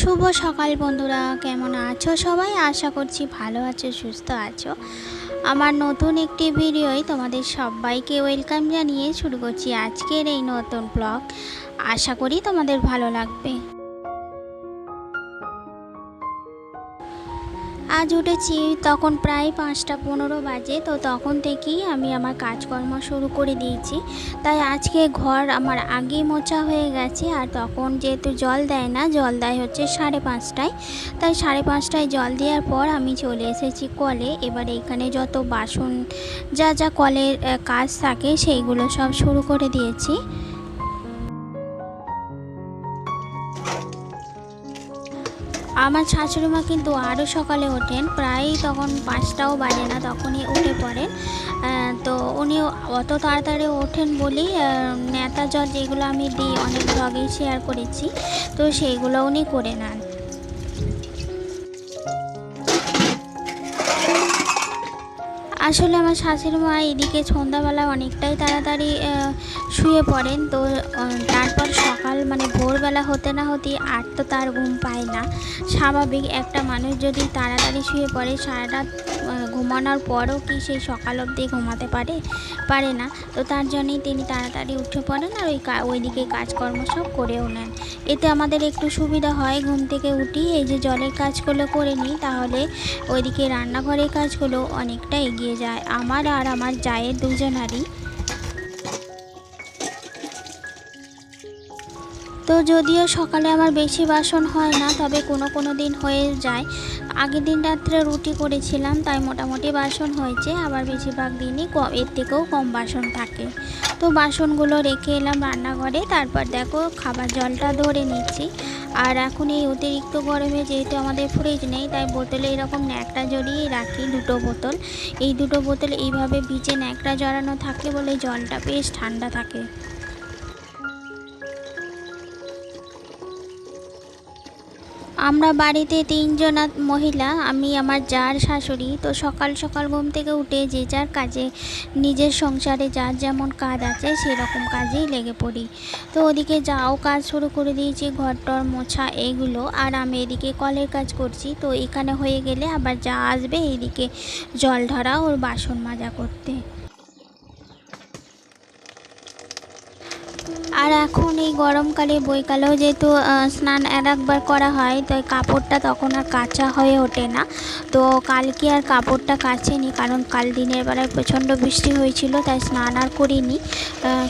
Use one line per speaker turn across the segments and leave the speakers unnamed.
শুভ সকাল বন্ধুরা, কেমন আছো সবাই? আশা করছি ভালো আছো, সুস্থ আছো। আমার নতুন একটি ভিডিওয় তোমাদের সবাইকে ওয়েলকাম জানিয়ে শুরু করছি আজকের এই নতুন ব্লগ। আশা করি তোমাদের ভালো লাগবে। আজ উঠেছি তখন প্রায় পাঁচটা পনেরো বাজে, তো তখন থেকেই আমি আমার কাজকর্ম শুরু করে দিয়েছি। তাই আজকে ঘর আমার আগে মোছা হয়ে গেছে, আর তখন যেহেতু জল দেয় না, জল দেয় হচ্ছে সাড়ে পাঁচটায়। তাই সাড়ে পাঁচটায় জল দেওয়ার পর আমি চলে এসেছি কলে। এবার এখানে যত বাসন, যা যা কলের কাজ থাকে সেইগুলো সব শুরু করে দিয়েছি। আমার শাশুড়ি মা কিন্তু আরও সকালে ওঠেন, প্রায়ই তখন পাঁচটাও বাজে না, তখনই উঠে পড়েন। তো উনি অত তাড়াতাড়ি ওঠেন বলি নেতা জল যেগুলো আমি দিই, অনেক ব্লগেই শেয়ার করেছি। তো সেইগুলো উনি করে নেন। আসলে আমার শাশুড়ি মা এদিকে সন্ধ্যাবেলা অনেকটাই তাড়াতাড়ি শুয়ে পড়েন। তো তারপর সকাল মানে ভোরবেলা হতে না হতেই আর তো তার ঘুম পায় না। স্বাভাবিক একটা মানুষ যদি তাড়াতাড়ি শুয়ে পড়ে সারা রাত আহ, ঘুমানোর পরও কি সেই সকাল অবধি ঘুমাতে পারে? পারে না। তো তার জন্যই তিনি তাড়াতাড়ি উঠে পড়েন আর ওই ওইদিকে কাজকর্ম সব করেও নেন। এতে আমাদের একটু সুবিধা হয় ঘুম থেকে উঠি। এই যে জলের কাজগুলো করে নিই, তাহলে ওইদিকে রান্নাঘরের কাজগুলো অনেকটা এগিয়ে যায়। আমার আর আমার জায়ের দুজনারই। তো যদিও সকালে আমার বেশি বাসন হয় না, তবে কোনো কোনো দিন হয়ে যায়। আগের দিন রাত্রে রুটি করেছিলাম, তাই মোটামুটি বাসন হয়েছে। আবার বেশিরভাগ দিনই এর থেকেও কম বাসন থাকে। তো বাসনগুলো রেখে এলাম রান্নাঘরে। তারপর দেখো খাবার জলটা ধরে নিচ্ছি। আর এখন এই অতিরিক্ত গরমে যেহেতু আমাদের ফ্রিজ নেই, তাই বোতলে এরকম ন্যাকড়া জড়িয়ে রাখি দুটো বোতল। এই দুটো বোতল এইভাবে ভিজে ন্যাকড়া জড়ানো থাকে বলে জলটা বেশ ঠান্ডা থাকে। আমরা বাড়িতে তিনজন মহিলা, আমি, আমার যার শাশুড়ি, তো সকাল সকাল ঘুম থেকে উঠে যে যার কাজে, নিজের সংসারে যার যেমন কাজ আছে, সেরকম কাজেই লেগে পড়ি। তো ওদিকে যাও, কাজ শুরু করে দিয়েছি ঘরটর মোছা এইগুলো আর আমি এদিকে কলের কাজ করছি, তো এখানে হয়ে গেলে আবার যা আসবে এদিকে জল ধরা ওর বাসন মাজা করতে। আর এখন এই গরমকালে বইকালেও যেহেতু স্নান আর একবার করা হয়, তো কাপড়টা তখন আর কাচা হয়ে ওঠে না। তো কালকে আর কাপড়টা কাচেনি, কারণ কাল দিনের বেলায় প্রচণ্ড বৃষ্টি হয়েছিল, তাই স্নান আর করিনি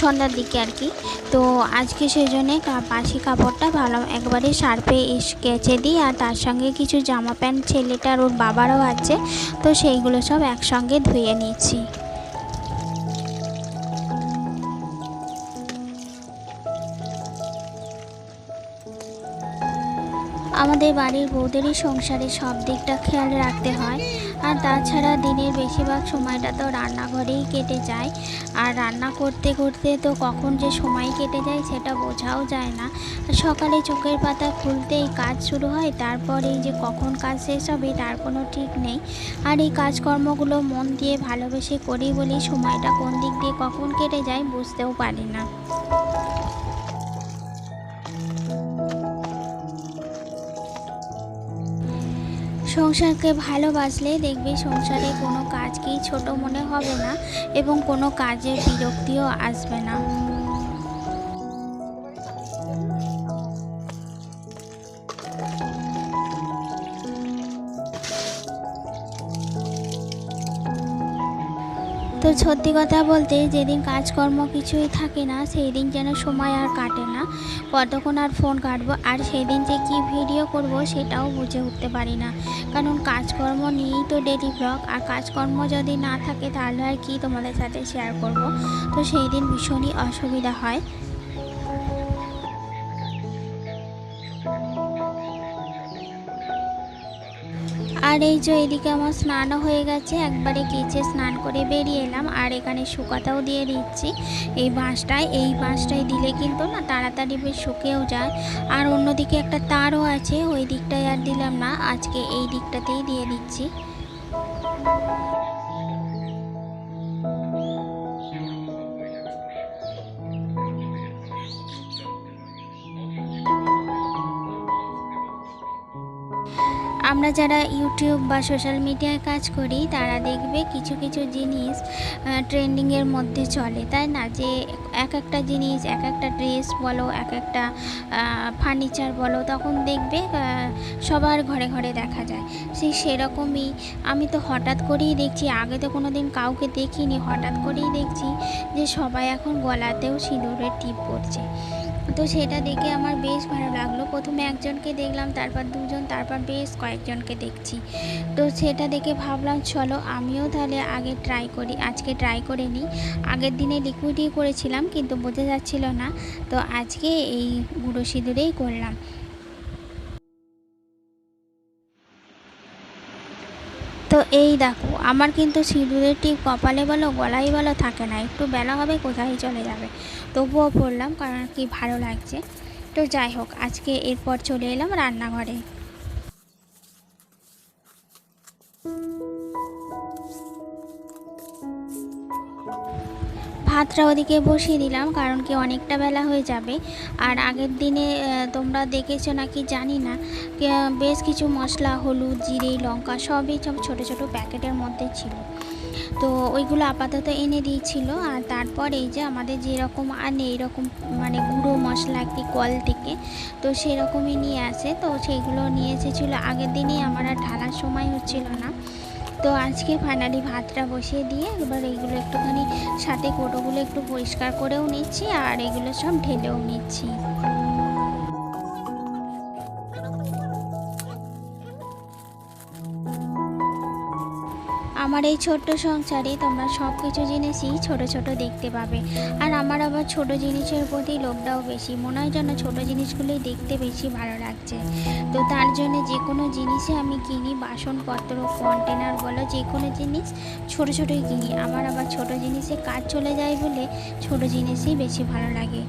সন্ধ্যার দিকে আর কি। তো আজকে সেই জন্যে বাসি কাপড়টা ভালো একবারে এস কেচে দিই, আর তার সঙ্গে কিছু জামা প্যান্ট, ছেলেটার ওর বাবারও আছে, তো সেইগুলো সব একসঙ্গে ধুয়ে নিচ্ছি আমাদের বাড়ির বউদেরই সংসারে সব দিকটা খেয়াল রাখতে হয়। আর তাছাড়া দিনের বেশিরভাগ সময়টা তো রান্নাঘরেই কেটে যায়। আর রান্না করতে করতে তো কখন যে সময় কেটে যায় সেটা বোঝাও যায় না। সকালে চোখের পাতা খুলতেই কাজ শুরু হয়, তারপরে এই যে কখন কাজ শেষ হবে তার কোনো ঠিক নেই। আর এই কাজকর্মগুলো মন দিয়ে ভালোবেসে করি বলেই সময়টা কোন দিক দিয়ে কখন কেটে যায় বুঝতেও পারি না। সংসারকে ভালোবাসলে দেখবে সংসারে কোনো কাজকেই ছোট মনে হবে না এবং কোনো কাজের বিরক্তিও আসবে না। সত্যি কথা বলতে যেদিন কাজকর্ম কিছুই থাকে না সেই দিন যেন সময় আর কাটে না। কতক্ষণ আর ফোন কাটবো, আর সেই দিন যে কী ভিডিও করব সেটাও বুঝে উঠতে পারি না। কারণ কাজকর্ম নিয়েই তো ডেলি ব্লগ আর কাজকর্ম যদি না থাকে তাহলে আর কি তোমাদের সাথে শেয়ার করব? তো সেই দিন ভীষণই অসুবিধা হয়। আর এই যে এদিকে আমার স্নানও হয়ে গেছে, একবারে কেচে স্নান করে বেরিয়ে এলাম। আর এখানে শুকাতাও দিয়ে দিচ্ছি। এই বাঁশটায় এই বাঁশটায় দিলে কিন্তু না তাড়াতাড়ি বেশ শুকেও যায়। আর অন্যদিকে একটা তারও আছে, ওই দিকটায় আর দিলাম না, আজকে এই দিকটাতেই দিয়ে দিচ্ছি। আমরা যারা ইউটিউব বা সোশ্যাল মিডিয়ায় কাজ করি, তারা দেখবে কিছু কিছু জিনিস ট্রেন্ডিংয়ের মধ্যে চলে। তাই না? যে এক একটা জিনিস, এক একটা ড্রেস বলো, এক একটা ফার্নিচার বলো, তখন দেখবে সবার ঘরে ঘরে দেখা যায়। সেই সেরকমই। আমি তো হঠাৎ করেই দেখছি, আগে তো কোনো দিন কাউকে দেখিনি। হঠাৎ করেই দেখছি যে সবাই এখন গলাতেও সিঁদুরের টিপ পরছে। তো সেটা দেখে আমার বেশ ভালো লাগল। প্রথমে একজনকে দেখলাম, তারপর দুজন, তারপর বেশ কয়েকজনকে দেখছি। তো সেটা দেখে ভাবলাম, চলো আমিও তাহলে আগে ট্রাই করি। আজকে ট্রাই করে নিই। আগের দিনে লিকুইডই করেছিলাম, কিন্তু বোঝা যাচ্ছিল না। তো আজকে এই গুঁড়ো সিঁদুরেই করলাম। তো এই দেখো, আমার কিন্তু সিঁদুরের টিপ কপালে বলো, গলায় বলো থাকে না। একটু বেলা হবে, কোথায় চলে যাবে? তবুও পড়লাম, কারণ কি ভালো লাগছে। তো যাই হোক, আজকে এরপর চলে এলাম রান্নাঘরে। ভাতটা ওদিকে বসিয়ে দিলাম, কারণ কি অনেকটা বেলা হয়ে যাবে। আর আগের দিনে তোমরা দেখেছ নাকি জানি না বেশ কিছু মশলা, হলুদ, জিরে, লঙ্কা সবই সব ছোটো ছোটো প্যাকেটের মধ্যে ছিল। তো ওইগুলো আপাতত এনে দিয়েছিল, আর তারপর এই যে আমাদের যেরকম আনে, এরকম মানে গুঁড়ো মশলা একটি কল থেকে, তো সেরকমই নিয়ে আসে। তো সেইগুলো নিয়ে এসেছিল। আগের দিনেই আমার আর ঢালার সময় হচ্ছিল না। তো আজকে ফাইনালি ভাতটা বসিয়ে দিয়ে এবার এইগুলো একটুখানি সাথে কোটোগুলো একটু পরিষ্কার করেও নিচ্ছি আর এগুলো সব ঢেলেও নিচ্ছি। আমার এই ছোট্ট সংসারে তোমরা সব কিছু জিনিসই ছোট ছোট দেখতে পাবে। আর আমার আবার ছোট জিনিসের প্রতি লোভটাও বেশি। মনে হয় যেন ছোট জিনিসগুলোই দেখতে বেশি ভালো লাগছে। তো তার জন্য যে কোনো জিনিসে আমি কিনি, বাসনপত্র কন্টেনার বলো যে কোনো জিনিস ছোট ছোটোই কিনি। আমার আবার ছোট জিনিসে কাজ চলে যায় বলে ছোট জিনিসই বেশি ভালো লাগে।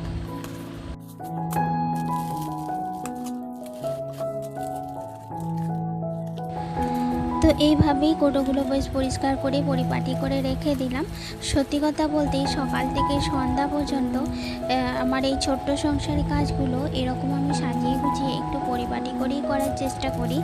তো এইভাবেই গোটোগুলো বেশ পরিষ্কার করে পরিপাটি করে রেখে দিলাম। সত্যি কথা বলতে সকাল থেকে সন্ধ্যা পর্যন্ত আমার এই ছোট্ট সংসারী কাজগুলো এরকম আমি সাজিয়ে গুছিয়ে একটু পরিপাটি করেই করার চেষ্টা করি।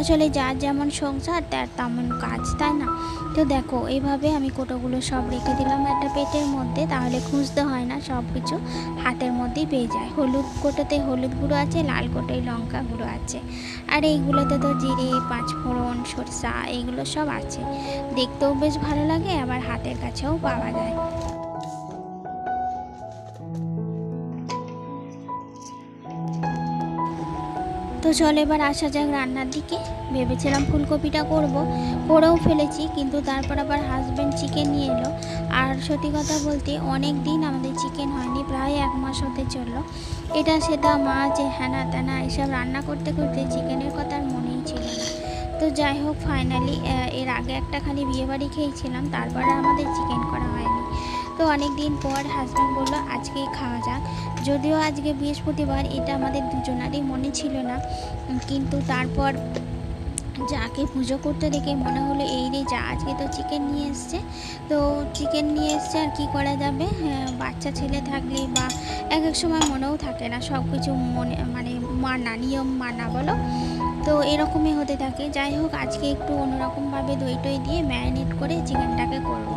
আসলে যার যেমন সংসার, তার তেমন কাজ, তাই না? তো দেখো, এইভাবে আমি কোটোগুলো সব রেখে দিলাম একটা পেটের মধ্যে, তাহলে খুঁজতে হয় না সব কিছু হাতের মধ্যেই পেয়ে যায়। হলুদ কোটোতে হলুদ গুঁড়ো আছে, লাল কোটোয় লঙ্কা গুঁড়ো আছে। আর এইগুলোতে তো জিরে, পাঁচফোড়ন, সরষা, এইগুলো সব আছে। দেখতেও বেশ ভালো লাগে, আবার হাতের কাছেও পাওয়া যায়। তো চল এবার আসা যাক রান্নার দিকে। ভেবেছিলাম ফুলকপিটা করব, করেও ফেলেছি, কিন্তু তারপর আবার হাজব্যান্ড চিকেন নিয়ে এলো। আর সত্যি কথা বলতে অনেক দিন আমাদের চিকেন হয়নি, প্রায় এক মাস হতে চলল। এটা সেটা মাছ হ্যানা ত্যানা এসব রান্না করতে করতে চিকেনের কথা আর মনেই ছিল না। তো যাই হোক ফাইনালি এর আগে একটা খালি বিয়েবাড়ি খেয়েছিলাম, তারপরে আমাদের চিকেন করা তো অনেক দিন পর হাজব্যান্ড বলল আজকেই খাওয়া যাক। যদিও আজকে বৃহস্পতিবার এটা আমাদের দুজনারই মনে ছিল না। কিন্তু তারপর যাকে পুজো করতে দেখে মনে হলো এই রে যা আজকে তো চিকেন নিয়ে এসছে। তো চিকেন নিয়ে এসছে আর কি করা যাবে? হ্যাঁ, বাচ্চা ছেলে থাকলে বা এক এক সময় মনেও থাকে না সব কিছু মনে মানে মানা নিয়ম মানা বলো? তো এরকমই হতে থাকে। যাই হোক আজকে একটু অন্যরকমভাবে দই টই দিয়ে ম্যারিনেট করে চিকেনটাকে করব।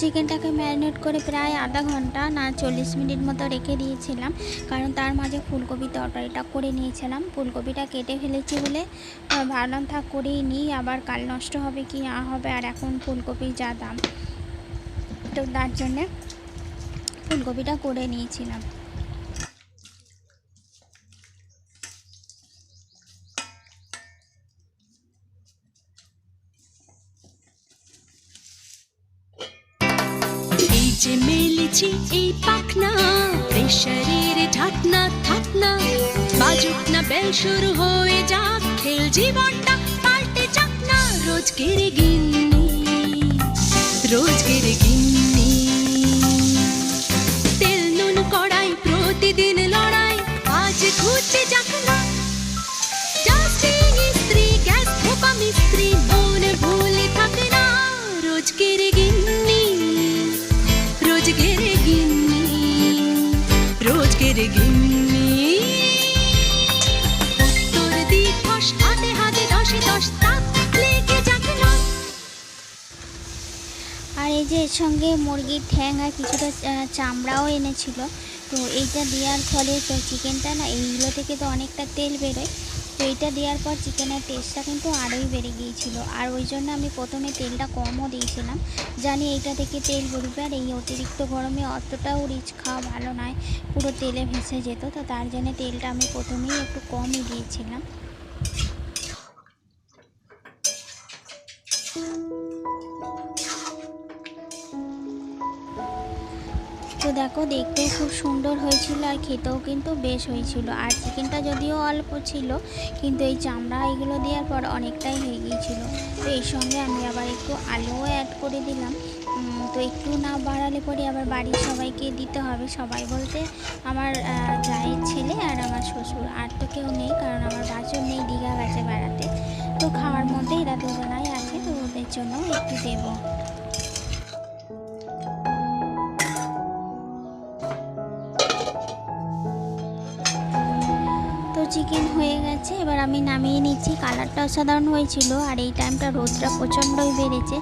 চিকেনটাকে ম্যারিনেট করে প্রায় আধা ঘণ্টা না চল্লিশ মিনিট মতো রেখে দিয়েছিলাম। কারণ তার মাঝে ফুলকপি তরকারিটা করে নিয়েছিলাম। ফুলকপিটা কেটে ফেলেছি বলে ভালো থাক করেই নিই, আবার কাল নষ্ট হবে কি না হবে আর এখন ফুলকপির যা দাম। তো তার জন্যে ফুলকপিটা করে নিয়েছিলাম।
যে মেলেছি এই পাখনা প্রেশারের ঢাকনা থাকনা। বাজুক না বেল শুরু হয়ে যাক, খেল জীবনটা পাল্টে যাক না। গেরে গিন্নি, রোজ গেরে গিন্নি।
এর সঙ্গে মুরগির ঠ্যাং আর কিছুটা চামড়াও এনেছিল। তো এইটা দেওয়ার ফলে তো চিকেনটা না এইগুলো থেকে তো অনেকটা তেল বেরোয়। তো এইটা দেওয়ার পর চিকেনের টেস্টটা কিন্তু আরোই বেড়ে গিয়েছিল। আর ওই জন্য আমি প্রথমে তেলটা কমও দিয়েছিলাম। জানি এইটা থেকে তেল বেরোবে আর এই অতিরিক্ত গরমে অতটাও রিচ খাওয়া ভালো নয়। পুরো তেলে ভেসে যেত, তো তার জন্য তেলটা আমি প্রথমেই একটু কমই দিয়েছিলাম। দেখো দেখতেও খুব সুন্দর হয়েছিল আর খেতেও কিন্তু বেশ হয়েছিল। আর চিকেনটা যদিও অল্প ছিল, কিন্তু এই চামড়া এগুলো দেওয়ার পর অনেকটাই হয়ে গিয়েছিল। তো এই সঙ্গে আমি আবার একটু আলুও অ্যাড করে দিলাম। তো একটু না বাড়ালে পরে আবার বাড়ির সবাইকে দিতে হবে। সবাই বলতে আমার জায়ের ছেলে আর আমার শ্বশুর। আর তো কেউ নেই, কারণ আমার বাছর নেই দীঘা গেছে বেড়াতে। তো খাওয়ার মধ্যে এরা দুজনাই আছে, তো ওদের জন্য একটু দেবো। চিকেন হয়ে গেছে। এবার আমি নামিয়ে নিচ্ছি। কালারটা অসাধারণ হয়েছিল আর এই টাইমটা রোদটা প্রচণ্ডই বেড়েছে।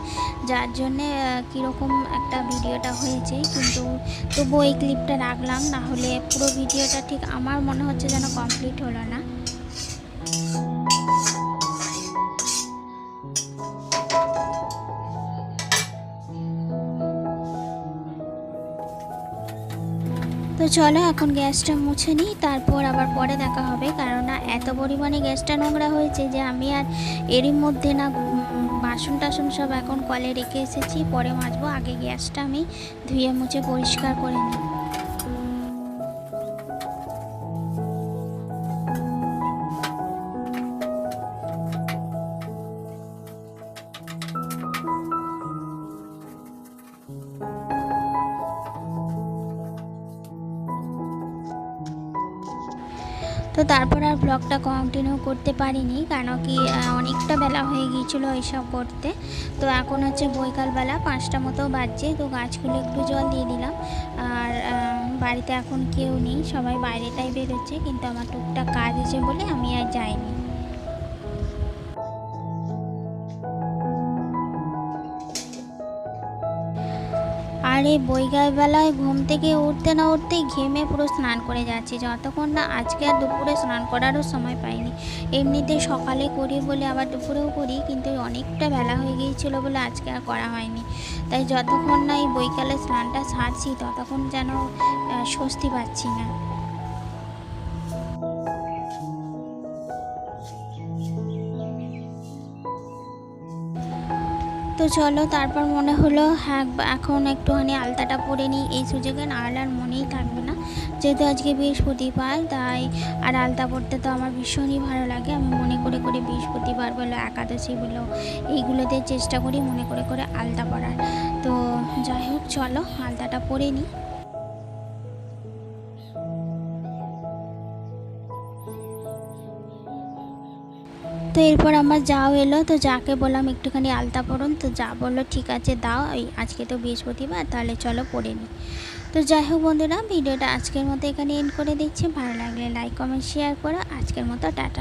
যার জন্যে কীরকম একটা ভিডিওটা হয়েছে। কিন্তু তবুও এই ক্লিপটা রাখলাম। না হলে পুরো ভিডিওটা ঠিক আমার মনে হচ্ছে যেন কমপ্লিট হলো না। তো চলো, এখন গ্যাসটা মুছে নিই, তারপর আবার পরে দেখা হবে। কারণ না এত পরিমাণে গ্যাসটা নোংরা হয়েছে যে আমি আর এরই মধ্যে না বাসন টাসন সব এখন কলে রেখে এসেছি। পরে মাজবো, আগে গ্যাসটা আমি ধুয়ে মুছে পরিষ্কার করে নিই তো তারপর আর ব্লগটা কন্টিনিউ করতে পারিনি কেন কি অনেকটা বেলা হয়ে গিয়েছিল এইসব করতে। তো এখন হচ্ছে বৈকালবেলা পাঁচটা মতো বাজছে, তো গাছগুলো একটু জল দিয়ে দিলাম। আর বাড়িতে এখন কেউ নেই, সবাই বাইরেটাই বেরোচ্ছে, কিন্তু আমার টুকটাক কাজ আছে বলে আমি আর যাইনি। আর এই বৈকালবেলায় ঘুম থেকে উঠতে না উঠতেই ঘেমে পুরো স্নান করে যাচ্ছি। যতক্ষণ না আজকে আর দুপুরে স্নান করারও সময় পাইনি। এমনিতে সকালে করি বলে আবার দুপুরেও করি, কিন্তু অনেকটা বেলা হয়ে গিয়েছিল বলে আজকে আর করা হয়নি। তাই যতক্ষণ না এই বৈকালে স্নানটা সারছি, ততক্ষণ যেন স্বস্তি পাচ্ছি না। তো চলো, তারপর মনে হলো হ্যাঁ এখন একটুখানি আলতাটা পরে নিই। এই সুযোগে আর আর মনেই থাকবে না। যেহেতু আজকে বৃহস্পতিবার, তাই আর আলতা পড়তে তো আমার ভীষণই ভালো লাগে। আমি মনে করে করে বৃহস্পতিবার বলো, একাদশী বলো, এইগুলোতে চেষ্টা করি মনে করে করে আলতা পরার। তো যাই হোক, চলো, আলতাটা পরে নিই। তো এরপর আমার যাও এলো, তো যাকে বললাম একটুখানি আলতা পরুন, তো যা বলল, ঠিক আছে, দাও ওই আজকে তো বৃহস্পতিবার, তাহলে চলো পড়ে নিই তো যাই হোক বন্ধুরা, ভিডিওটা আজকের মতো এখানে এন্ড করে দিচ্ছি। ভালো লাগলে লাইক কমেন্ট শেয়ার করো। আজকের মতো টাটা।